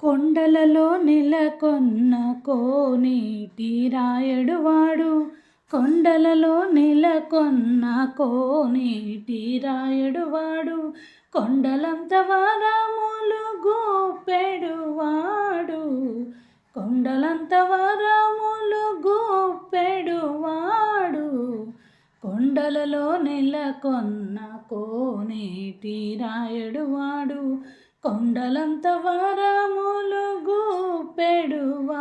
కొండలలో నెలకొన్న కోనేటి రాయడువాడు కొండలలో నెలకొన్న కోనేటి రాయడువాడు కొండలంత వరములు గోపెడువాడు కొండలంత వరములు గోపెడువాడు కొండలలో నెలకొన్న కోనేటి రాయడువాడు కొండలంత వరములు గూపెడువాడు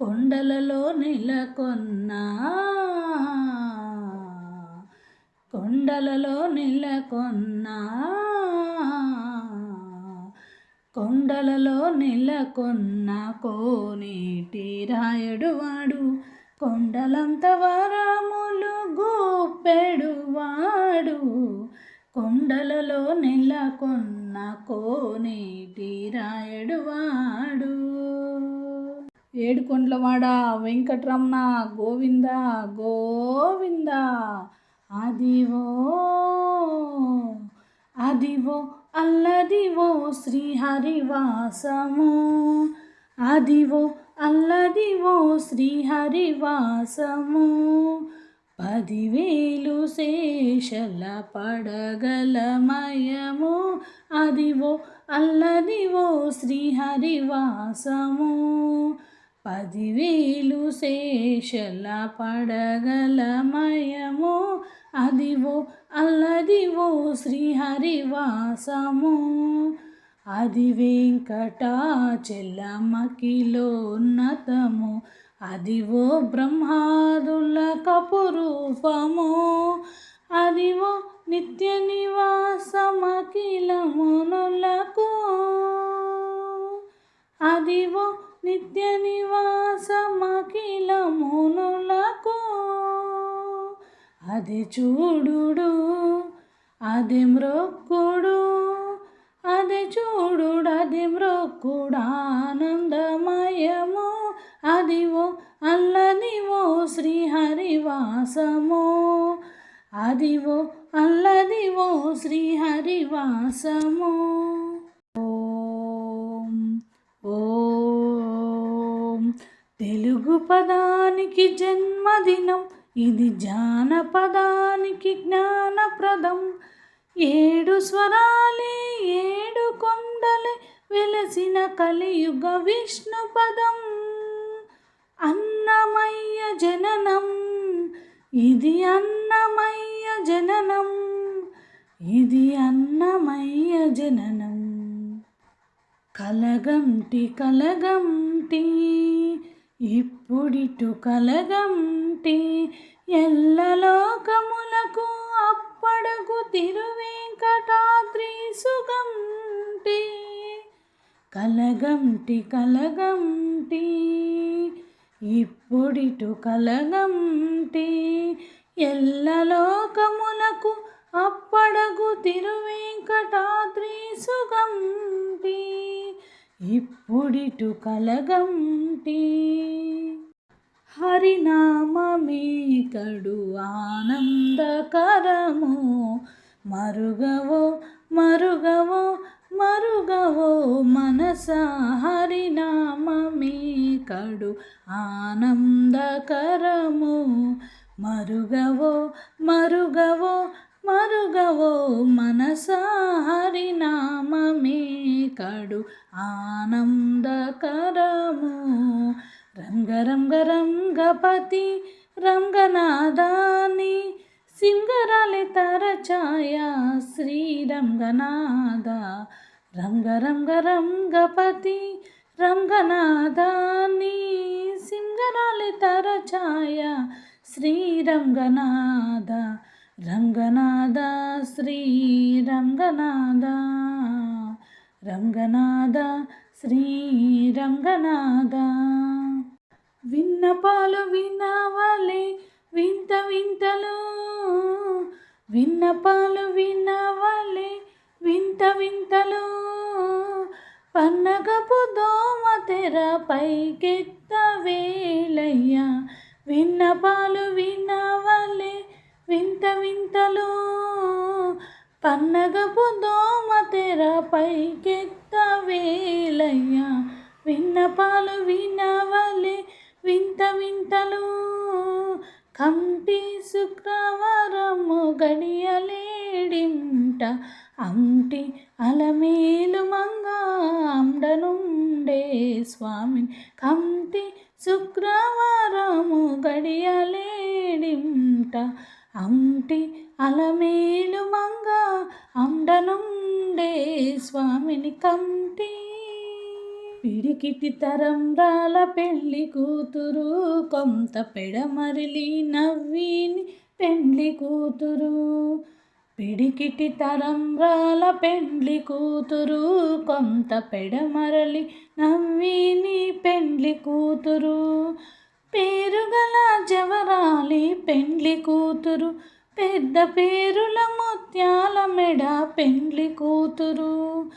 కొండలలో నెలకొన్న కొండలలో నెలకొన్న కొండలలో నెలకొన్న కోనేటి రాయడువాడు కొండలంత వరములు గూపెడువాడు కొండలలో నెలకొన్న కోనేటి రాయడువాడు ఏడుకొండలవాడ వెంకటరమణ గోవింద గోవింద. అదివో అదివో అల్లదివో శ్రీహరివాసము. అదివో అల్లదివో శ్రీహరివాసము. పదివేలు శేషల పడగలమయము అదివో అల్లదివో శ్రీహరివాసము. పదివేలు శేషల పడగలమయము అదివో అల్లదివో శ్రీహరివాసము. అది వెంకటాచలమకిలోన్నతము అదివో బ్రహ్మాదుల కపురూపము అదివో నిత్య నివాసమకిలమునులకు అదివో నిత్య నివాసమకిలమునులకు అది చూడుడు అది మ్రొక్కుడు అది చూడుడు అది మ్రొక్కుడు ఆనందమయము. అదివో అల్లదివో శ్రీహరివాసము. అదివో అల్లదివో శ్రీహరివాసము. ఓం ఓం. తెలుగు పదానికి జన్మదినం ఇది జానపదానికి జ్ఞానప్రదం. ఏడు స్వరాలే ఏడు కొండలే వెలసిన కలియుగ విష్ణు పదం అన్నమయ్య జననం. ఇది అన్నమయ్య జననం. ఇది అన్నమయ్య జననం. కలగంటి కలగంటి ఇప్పుడిటు కలగంటి ఎల్లలోకములకు అప్పడగు తిరువేంకటాద్రి సుగంటి. కలగంటి కలగంటి ఇప్పుడిటు కలగంటి ఎల్లలోకములకు అప్పడగు తిరువెంకటాద్రి సుగంటి ఇప్పుడిటు కలగంటి హరినామమే కడు ఆనందకరము. మరుగవో మరుగవో మరుగవో మనస హరినామమే కడు ఆనందకరము. మరుగవో మరుగవో మరుగవో మనసారి నామమే కడు ఆనందకరము. రంగరంగ రంగపతి రంగనాదాని సింగరాలి తరచాయ శ్రీరంగనాద రంగరంగ రంగపతి రంగనాథాన్ని సింగనాలి తరచాయ. శ్రీరంగనాథ రంగనాథ శ్రీరంగనాథ రంగనాథ శ్రీరంగనాథ. విన్నపాలు వినవలే వింత వింతలు. విన్నపాలు వినవలే వింత వింతలు. పన్నగపు దోమ తెర పైకెత్త వేలయ్య. విన్నపాలు వినవలే వింత వింతలు. పన్నగపు దోమ తెర పైకెత్త వేలయ్య. విన్నపాలు వినవలే వింత వింతలు. కంటి శుక్రవారము గడియలేడింట. అంటి అలమేలు మంగ అండనుండే స్వామిని కంటి శుక్రవారము గడియలేడింట. అంటి అలమేలు మంగ అండనుండే స్వామిని కంటి పిడికిటి తరంరాల పెళ్ళి కూతురు కొంత పెడమరిలి నవ్విని పెండ్లి కూతురు. పిడికిటి తరంరాల పెండ్లి కూతురు కొంత పెడమరలి నవ్విని పెండ్లి కూతురు. పేరుగల జవరాలి పెండ్లి కూతురు. పెద్ద పేరుల ముత్యాల మెడ పెండ్లి కూతురు.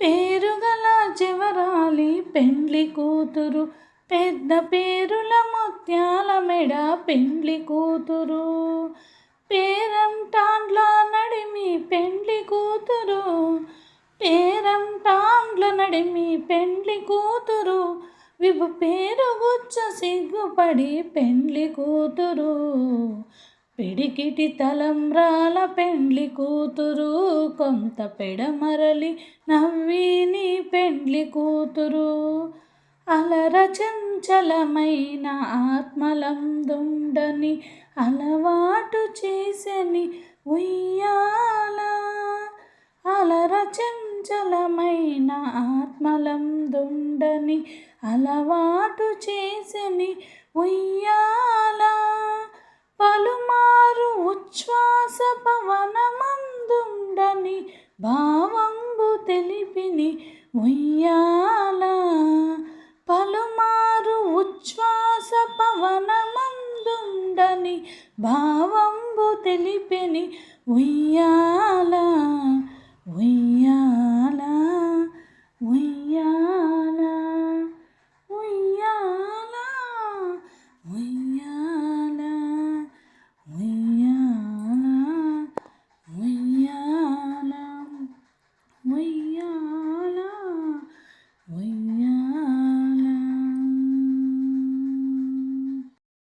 పేరుగల జవరాలి పెండ్లి కూతురు. పెద్ద పేరుల ముత్యాల మెడ పెండ్లి కూతురు పేరంటాండ్ల నడిమి పెండ్లి కూతురు విభు పేరు గుచ్చ పడి పెండ్లి కూతురు. పిడికిటి తలంబ్రాల పెండ్లి కూతురు. కొంత పెడమరలి నవ్విని పెండ్లి కూతురు. అలర చంచలమైన ఆత్మలందుండని అలవాటు చేసని ఉయ్యాల. అలర చంచలమైన ఆత్మలందుండని అలవాటు చేసని ఉయ్యాల పలుమారు ఉచ్ఛ్వాస పవనమందుండని భావంబు తెలిపిని ఉయ్యాల పలుమారు ఉచ్ఛ్వాస పవనమందుండని భావంబు తెలిపిని ఉయ్యాల ఉయ్యాల ఉయ్యాల.